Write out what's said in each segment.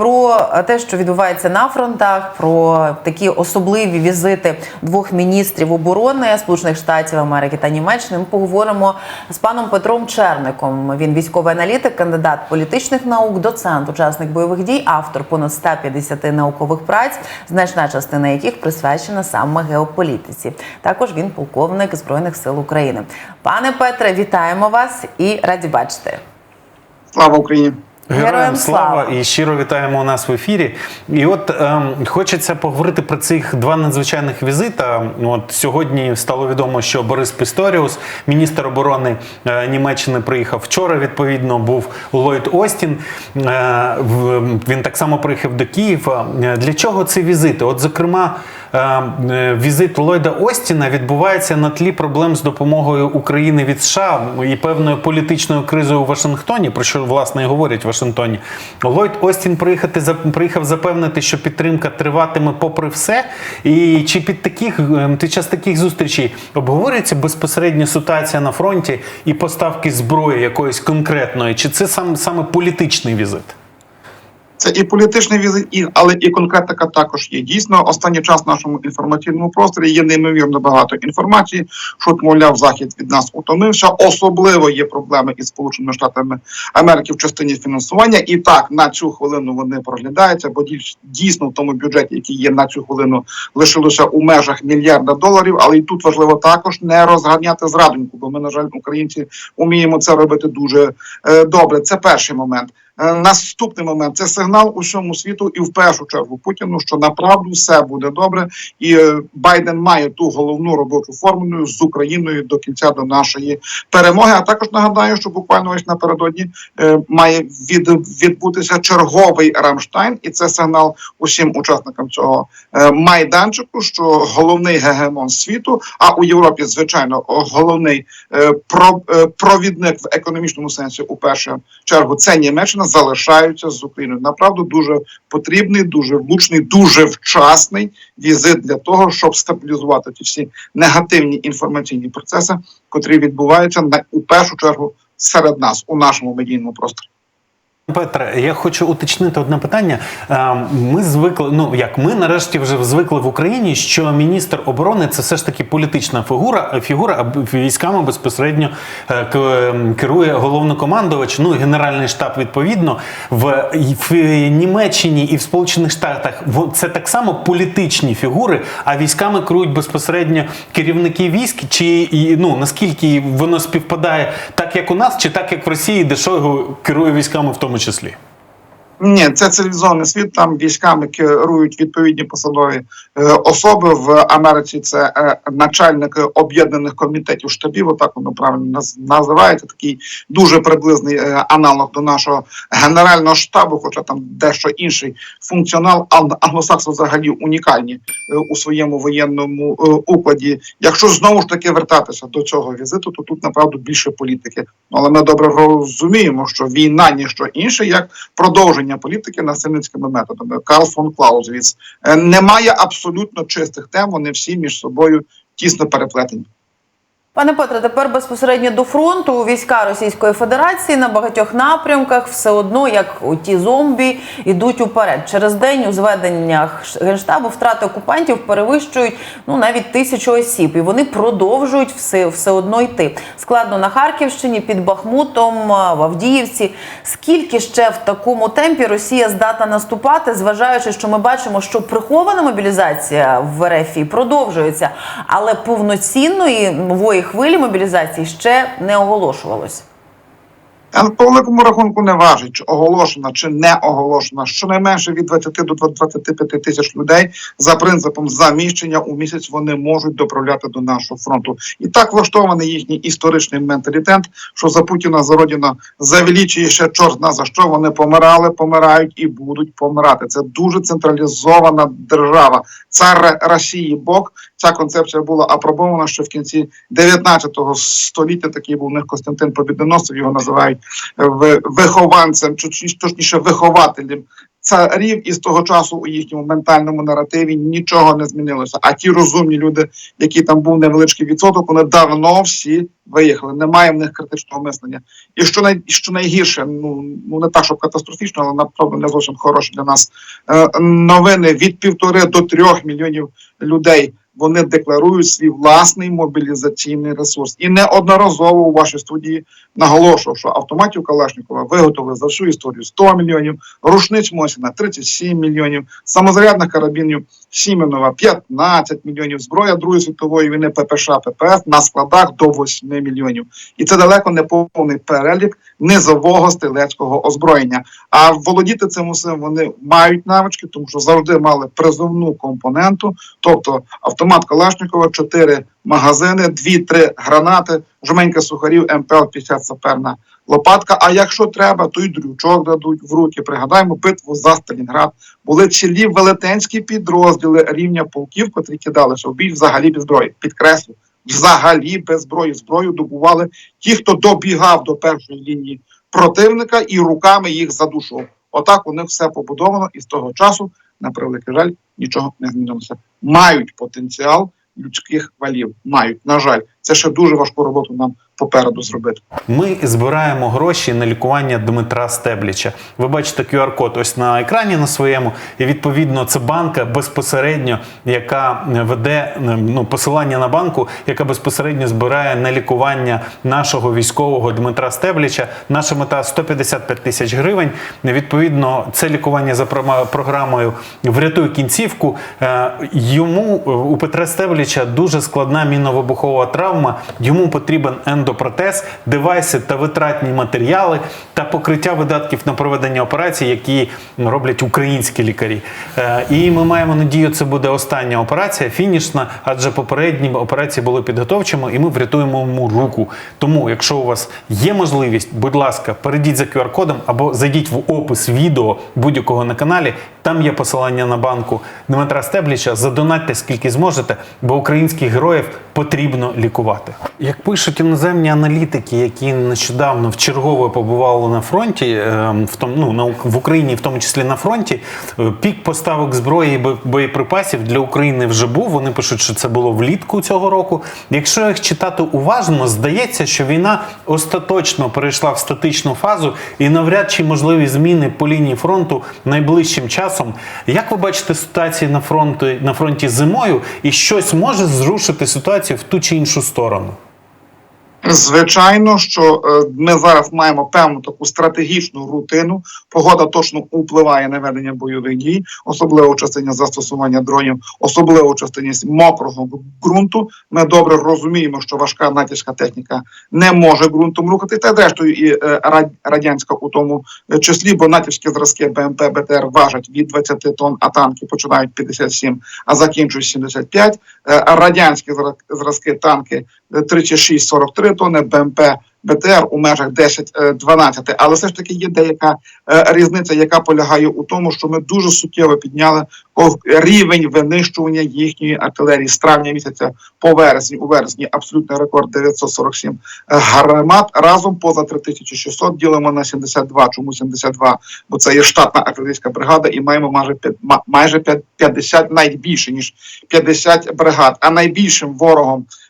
про те, що відбувається на фронтах, про такі особливі візити двох міністрів оборони Сполучених Штатів Америки та Німеччини. Ми поговоримо з паном Петром Черником. Він військовий аналітик, кандидат політичних наук, доцент, учасник бойових дій, автор понад 150 наукових праць, значна частина яких присвячена саме геополітиці. Також він полковник збройних сил України. Пане Петре, вітаємо вас і раді бачити. Слава Україні! Героям слава! і щиро вітаємо у нас в ефірі. І от ем, хочеться поговорити про цих два надзвичайних візита. От сьогодні стало відомо, що Борис Пісторіус, міністр оборони е, Німеччини, приїхав вчора. Відповідно, був Ллойд Остін. Е, в- він так само приїхав до Києва. Е, Для чого ці візити? От, зокрема. е, е, Візит Ллойда Остіна відбувається на тлі проблем з допомогою України від США і певною політичною кризою у Вашингтоні, про що власне і говорять в Вашингтоні. Ллойд Остін приїхати приїхав запевнити, що підтримка триватиме попри все. І чи під таких е, під час таких зустрічей обговорюється безпосередньо ситуація на фронті і поставки зброї якоїсь конкретної? Чи це сам саме політичний візит? Це і політичний візит, і але і конкретика також є. Дійсно, останній час в нашому інформаційному просторі є неймовірно багато інформації, що мовляв, захід від нас утомився. Особливо є проблеми із Сполученими Штатами Америки в частині фінансування. І так на цю хвилину вони проглядаються, бо дійс- дійсно в тому бюджеті, який є на цю хвилину, лишилося у межах мільярда доларів. Але і тут важливо також не розганяти зрадоньку, бо ми, на жаль, українці вміємо це робити дуже е, добре. Це перший момент. Е, Наступний момент. Це сигнал усьому світу і в першу чергу Путіну, що направду все буде добре, і е, Байден має ту головну робочу формулу з Україною до кінця до нашої перемоги. А також нагадаю, що буквально ось напередодні е, має від, відбутися черговий Рамштайн, і це сигнал усім учасникам цього майданчику, що головний гегемон світу, а у Європі, звичайно, головний про, провідник в економічному сенсі у першу чергу це Німеччина залишаються з Україною. Направду дуже потрібний, дуже влучний, дуже вчасний візит для того, щоб стабілізувати ті всі негативні інформаційні процеси, котрі відбуваються на у першу чергу серед нас у нашому медійному просторі. Петре, я хочу уточнити одне питання. Е, Ми звикли, ну як ми нарешті вже звикли в Україні, що міністр оборони це все ж таки політична фігура, фігура а військами безпосередньо е, керує головнокомандувач, ну генеральний штаб відповідно в, в Німеччині і в Сполучених Штатах. Це так само політичні фігури, а військами керують безпосередньо керівники військ. Чи ну наскільки воно співпадає так, як у нас, чи так, як в Росії, де Шойгу керує військами в тому числі? Ні, це цивілізований світ. Там військами керують відповідні посадові е, особи в Америці. Це е, начальники об'єднаних комітетів штабів. Отак воно правильно наз- називається. Такий дуже приблизний е, аналог до нашого генерального штабу, хоча там дещо інший функціонал. Ан- Англосакси взагалі унікальні у своєму воєнному укладі. Якщо знову ж таки вертатися до цього візиту, то тут направду більше політики. Але ми добре розуміємо, що війна ніщо інше, як продовження політики насильницькими методами. Карл фон Клаузевіц. Е, Немає абсолютно чистих тем. Вони всі між собою тісно переплетені. Пане Петре, тепер безпосередньо до фронту війська Російської Федерації на багатьох напрямках все одно, як ті зомбі, йдуть уперед. Через день у зведеннях генштабу втрати окупантів перевищують ну навіть тисячу осіб, і вони продовжують все, все одно йти. Складно на Харківщині, під Бахмутом, в Авдіївці. Скільки ще в такому темпі Росія здатна наступати, зважаючи, що ми бачимо, що прихована мобілізація в РФ продовжується, але повноцінної нової хвилі мобілізації ще не оголошувалось. По великому рахунку не важить, чи оголошена чи не оголошена. Щонайменше від 20 до 25 тисяч людей за принципом заміщення у місяць вони можуть доправляти до нашого фронту. І так влаштований їхній історичний менталітет, що за Путіна за Родіна завеличує ще чорт зна за що вони помирали, помирають і будуть помирати. Це дуже централізована держава. Цар Росії Бог. Ця концепція була апробована ще в кінці 19 століття. Такий був у них Костянтин Побідоносцев, його називають вихованцем, чи точніше вихователем царів, і з того часу у їхньому ментальному наративі нічого не змінилося. А ті розумні люди, які там був невеличкий відсоток, вони давно всі виїхали. Немає в них критичного мислення. І що най що найгірше, ну ну не так, щоб катастрофічно, але направду не зовсім хороше для нас е, новини від півтори до трьох мільйонів людей. Вони декларують свій власний мобілізаційний ресурс. І неодноразово у вашій студії наголошував, що автоматів Калашникова виготовили за всю історію 100 мільйонів, рушниць Мосіна 37 мільйонів, самозарядних карабінів Сіменова 15 мільйонів, зброя Другої світової війни ППШ ППФ на складах до 8 мільйонів. І це далеко не повний перелік низового стрілецького озброєння. А володіти цим усім вони мають навички, тому що завжди мали призовну компоненту, тобто автомат Калашникова, 4 магазини, 2-3 гранати, жменька сухарів, МПЛ-50 саперна лопатка. А якщо треба, то й дрючок дадуть в руки. Пригадаємо битву за Сталінград. Були цілі велетенські підрозділи рівня полків, котрі кидалися в бій взагалі без зброї. Підкреслю, взагалі без зброї. Зброю добували ті, хто добігав до першої лінії противника і руками їх задушував. Отак у них все побудовано, і з того часу, на превеликий жаль, нічого не змінилося. Мають потенціал людських валів. Мають, на жаль, це ще дуже важку роботу нам попереду зробити. Ми збираємо гроші на лікування Дмитра Стебліча. Ви бачите QR-код ось на екрані на своєму, і відповідно це банка безпосередньо, яка веде ну, посилання на банку, яка безпосередньо збирає на лікування нашого військового Дмитра Стебліча. Наша мета 155 тисяч гривень. Відповідно, це лікування за програмою Врятуй кінцівку. Е, Йому у Петра Стебліча дуже складна міновибухова травма. Йому потрібен ендопротез, девайси та витратні матеріали та покриття видатків на проведення операцій, які роблять українські лікарі. Е, І ми маємо надію, це буде остання операція, фінішна, адже попередні операції були підготовчими, і ми врятуємо йому руку. Тому, якщо у вас є можливість, будь ласка, перейдіть за QR-кодом або зайдіть в опис відео будь-якого на каналі. Там є посилання на банку Дмитра Стебліча. Задонатьте скільки зможете, бо українських героїв потрібно лікувати. Як пишуть іноземні аналітики, які нещодавно в чергове побували на фронті, е, в тому ну на в Україні, в тому числі на фронті, е, пік поставок зброї і боєприпасів для України вже був. Вони пишуть, що це було влітку цього року. Якщо їх читати уважно, здається, що війна остаточно перейшла в статичну фазу і навряд чи можливі зміни по лінії фронту найближчим часом. Як ви бачите ситуацію на фронті на фронті зимою, і щось може зрушити ситуацію в ту чи іншу сторону? Звичайно, що е, ми зараз маємо певну таку стратегічну рутину. Погода точно впливає на ведення бойових дій, особливо у частині застосування дронів, особливо у частині мокрого ґрунту. Ми добре розуміємо, що важка натівська техніка не може ґрунтом рухати, та зрештою і е, радянська у тому е, числі, бо натівські зразки БМП БТР важать від 20 тонн, а танки починають 57, а закінчують 75. Е, Радянські зра- зразки танки 36-43 тонни, БМП БТР у межах 10-12. Але все ж таки є деяка е, різниця, яка полягає у тому, що ми дуже суттєво підняли рівень винищування їхньої артилерії з травня місяця по вересні. У вересні абсолютний рекорд 947 гармат. Разом поза 3600 ділимо на 72. Чому 72? Бо це є штатна артилерійська бригада, і маємо майже майже 50, навіть ніж 50 бригад. А найбільшим ворогом е,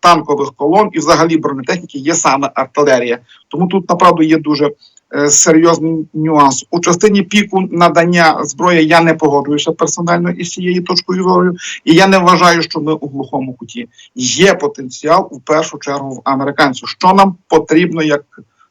танкових колон і взагалі бронетехніки є саме артилерія. Тому тут направду є дуже е, серйозний нюанс. У частині піку надання зброї я не погоджуюся персонально із цією точкою зору, і я не вважаю, що ми у глухому куті. Є потенціал у першу чергу в американців. Що нам потрібно як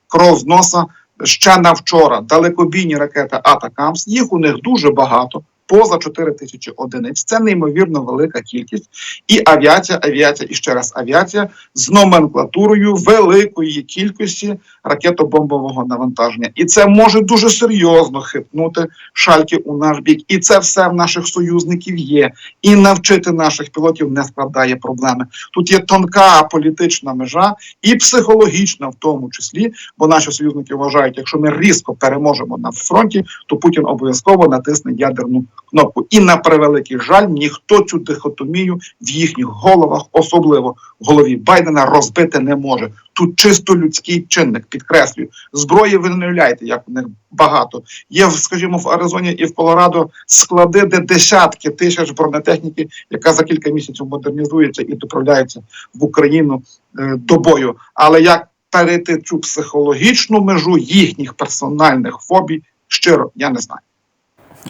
кров з носа ще на вчора? Далекобійні ракети Атакамс. Їх у них дуже багато. Поза 4 тисячі одиниць. Це неймовірно велика кількість. І авіація, авіація і ще раз авіація з номенклатурою великої кількості ракетобомбового навантаження. І це може дуже серйозно хитнути шальки у наш бік. І це все в наших союзників є. І навчити наших пілотів не складає проблеми. Тут є тонка політична межа і психологічна, в тому числі, бо наші союзники вважають, якщо ми різко переможемо на фронті, то Путін обов'язково натисне ядерну кнопку. І на превеликий жаль, ніхто цю дихотомію в їхніх головах, особливо в голові Байдена, розбити не може. Тут чисто людський чинник, підкреслюю. Зброї ви не уявляєте, як в них багато. Є, скажімо, в Аризоні і в Колорадо склади, де десятки тисяч бронетехніки, яка за кілька місяців модернізується і доправляється в Україну е, до бою. Але як перейти цю психологічну межу їхніх персональних фобій, щиро я не знаю.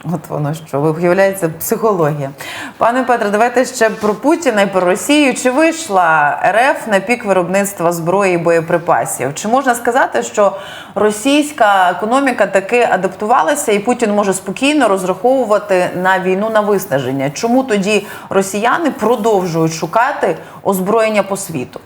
От воно що виявляється психологія. Пане Петре, давайте ще про Путіна і про Росію. Чи вийшла РФ на пік виробництва зброї і боєприпасів? Чи можна сказати, що російська економіка таки адаптувалася, і Путін може спокійно розраховувати на війну на виснаження? Чому тоді росіяни продовжують шукати озброєння по світу?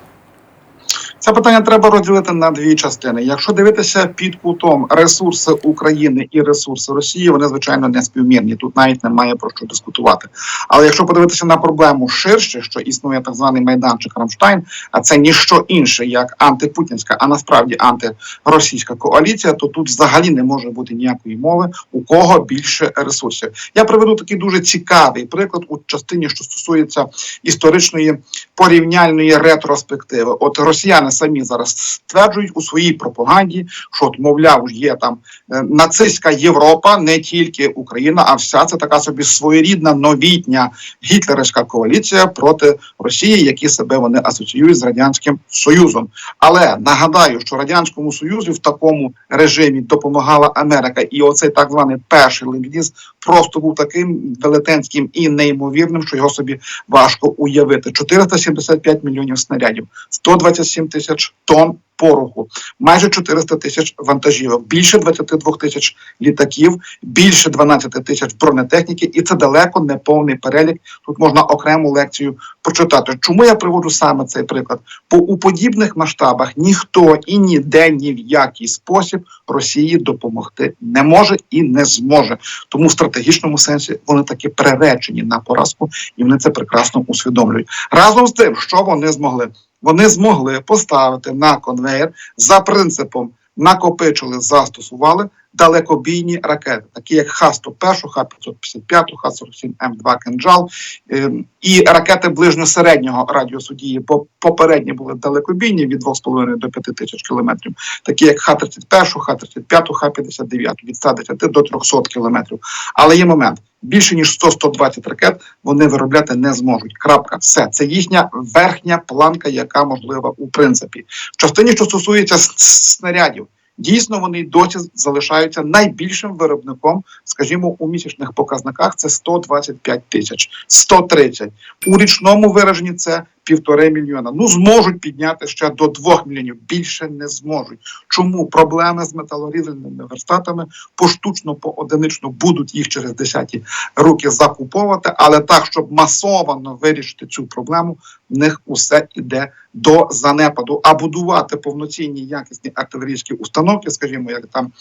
Це питання треба розділити на дві частини. Якщо дивитися під кутом ресурси України і ресурси Росії, вони звичайно не співмірні. Тут навіть немає про що дискутувати. Але якщо подивитися на проблему ширше, що існує так званий майданчик Рамштайн, а це ніщо інше як антипутінська, а насправді антиросійська коаліція, то тут взагалі не може бути ніякої мови, у кого більше ресурсів. Я приведу такий дуже цікавий приклад у частині, що стосується історичної порівняльної ретроспективи. От росіяни самі зараз стверджують у своїй пропаганді, що от, мовляв, є там е, нацистська Європа, не тільки Україна, а вся це така собі своєрідна новітня гітлерівська коаліція проти Росії, які себе вони асоціюють з радянським союзом. Але нагадаю, що радянському союзу в такому режимі допомагала Америка, і оцей так званий перший ленд-ліз просто був таким велетенським і неймовірним, що його собі важко уявити. 475 мільйонів снарядів, 127 тисяч тонн пороху, майже 400 тисяч вантажівок, більше 22 тисяч літаків, більше 12 тисяч бронетехніки, і це далеко не повний перелік. Тут можна окрему лекцію почитати. Чому я приводжу саме цей приклад? Бо у подібних масштабах ніхто і ніде ні в який спосіб Росії допомогти не може і не зможе. Тому в стратегічному сенсі вони таки приречені на поразку, і вони це прекрасно усвідомлюють. Разом з тим, що вони змогли, вони змогли поставити на конвейер за принципом накопичили, застосували далекобійні ракети, такі як Х-101, Х-555, Х-47М2 «Кинджал» е, і ракети ближньо-середнього радіусу дії, бо попередні були далекобійні від 2,5 до 5 тисяч кілометрів, такі як Х-31, Х-35, Х-59 від 110 до 300 кілометрів. Але є момент. Більше ніж 100-120 ракет вони виробляти не зможуть. Крапка, все це їхня верхня планка, яка можлива у принципі. В частині, що стосується снарядів, дійсно вони досі залишаються найбільшим виробником, скажімо, у місячних показниках це 125 тисяч, 130. У річному вираженні це півтори мільйона. Ну зможуть підняти ще до двох мільйонів. Більше не зможуть. Чому проблеми з металорізальними верстатами поштучно поодинично будуть їх через десяті роки закуповувати, але так, щоб масовано вирішити цю проблему, в них усе іде до занепаду. А будувати повноцінні якісні артилерійські установки, скажімо, як там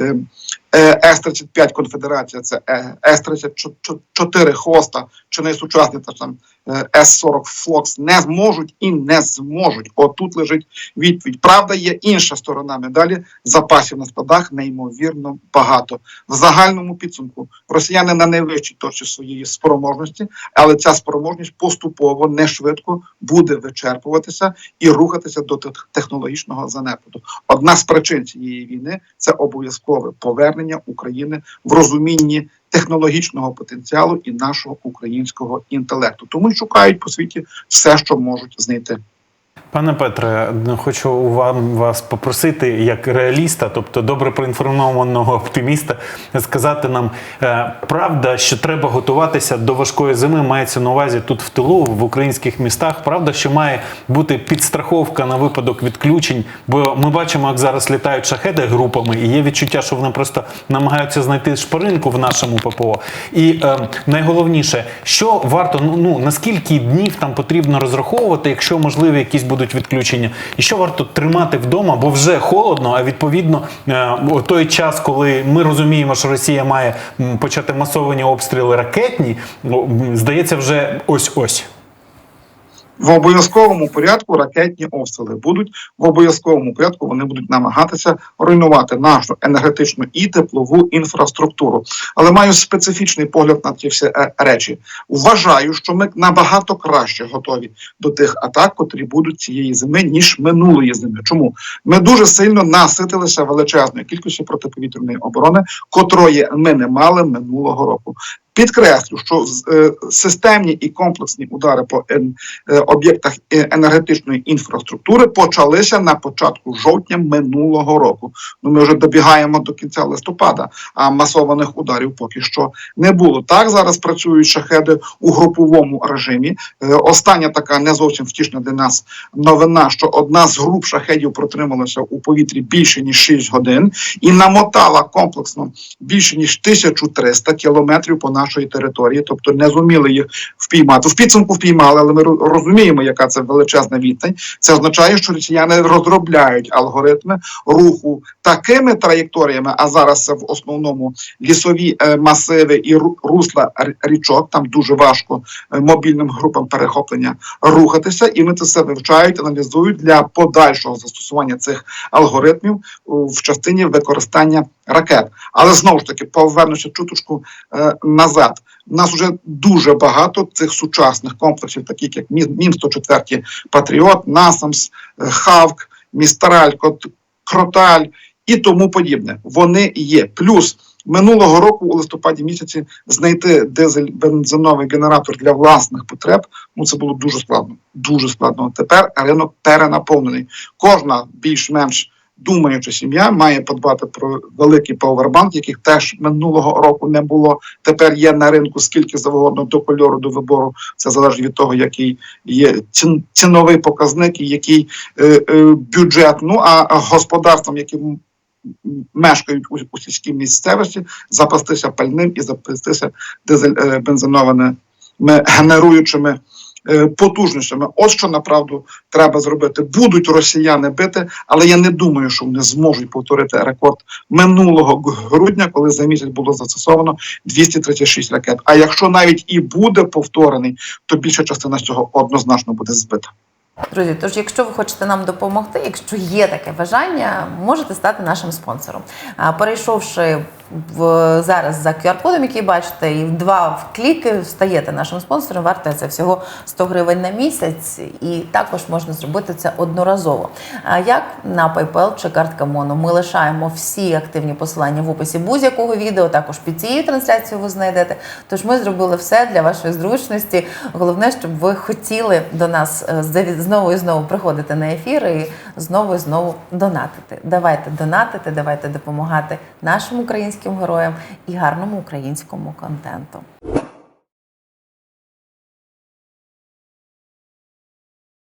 е, С-35 конфедерація, це е, С-34 хоста, чи найсучасніша там е, С-40 Флокс, не зможуть і не зможуть. Отут лежить відповідь. Правда, є інша сторона медалі. Запасів на складах неймовірно багато. В загальному підсумку росіяни на найвищій точці своєї спроможності, але ця спроможність поступово не швидко буде вичерпуватися і рухатися до технологічного занепаду. Одна з причин цієї війни це обов'язкове повернення України в розумінні технологічного потенціалу і нашого українського інтелекту. Тому й шукають по світі все, що можуть знайти. Пане Петре, хочу вам вас попросити, як реаліста, тобто добре проінформованого оптиміста, сказати нам е, правда, що треба готуватися до важкої зими. Мається на увазі тут в тилу, в українських містах. Правда, що має бути підстраховка на випадок відключень. Бо ми бачимо, як зараз літають шахеди групами, і є відчуття, що вони просто намагаються знайти шпаринку в нашому ППО. І е, найголовніше, що варто ну, ну наскільки днів там потрібно розраховувати, якщо можливі якісь будуть відключення, і що варто тримати вдома, бо вже холодно. А відповідно, е, у той час, коли ми розуміємо, що Росія має почати масовані обстріли ракетні, здається, вже ось ось. В обов'язковому порядку ракетні обстріли будуть в обов'язковому порядку. Вони будуть намагатися руйнувати нашу енергетичну і теплову інфраструктуру. Але маю специфічний погляд на ці всі е, речі. Вважаю, що ми набагато краще готові до тих атак, котрі будуть цієї зими, ніж минулої зими. Чому ми дуже сильно наситилися величезною кількістю протиповітряної оборони, котрої ми не мали минулого року. Підкреслю, що е, системні і комплексні удари по е, об'єктах е, енергетичної інфраструктури почалися на початку жовтня минулого року. Ну ми вже добігаємо до кінця листопада, а масованих ударів поки що не було. Так зараз працюють шахеди у груповому режимі. Остання така не зовсім втішна для нас новина, що одна з груп шахедів протрималася у повітрі більше ніж 6 годин і намотала комплексно більше ніж 1300 кілометрів по нашої території, тобто не зуміли їх впіймати. В підсумку впіймали, але ми розуміємо, яка це величезна відстань. Це означає, що росіяни розробляють алгоритми руху такими траєкторіями, а зараз в основному лісові е, масиви і русла річок. Там дуже важко е, мобільним групам перехоплення рухатися, і ми це все вивчають, аналізують для подальшого застосування цих алгоритмів в частині використання ракет. Але знову ж таки повернуся чуточку е, назад. У нас вже дуже багато цих сучасних комплексів, таких як Мі- Мін 104 Патріот, Насамс, е, Хавк, Містраль, Кот- Кроталь і тому подібне. Вони є. Плюс минулого року, у листопаді місяці, знайти дизель бензиновий генератор для власних потреб. Ну це було дуже складно. Дуже складно. Тепер ринок перенаповнений. Кожна більш-менш думаюча сім'я має подбати про великий пауербанк, яких теж минулого року не було. Тепер є на ринку скільки завгодно до кольору, до вибору. Це залежить від того, який є цін- ціновий показник і який е, е, бюджет. Ну а господарствам, які мешкають у, у сільській місцевості, запастися пальним і запастися дизель е, бензинованими генеруючими потужностями. От що направду треба зробити. Будуть росіяни бити, але я не думаю, що вони зможуть повторити рекорд минулого грудня, коли за місяць було застосовано 236 ракет. А якщо навіть і буде повторений, то більша частина з цього однозначно буде збита. Друзі, тож, якщо ви хочете нам допомогти, якщо є таке бажання, можете стати нашим спонсором. Перейшовши в зараз за QR-кодом, який бачите, і два кліки стаєте нашим спонсором, варте це всього 100 гривень на місяць, і також можна зробити це одноразово. А як на PayPal чи картка Моно, ми лишаємо всі активні посилання в описі будь-якого відео. Також під цією трансляцією ви знайдете. Тож ми зробили все для вашої зручності. Головне, щоб ви хотіли до нас е, знову і знову приходити на ефіри і знову і знову донатити. Давайте донатити, давайте допомагати нашим українським героям і гарному українському контенту.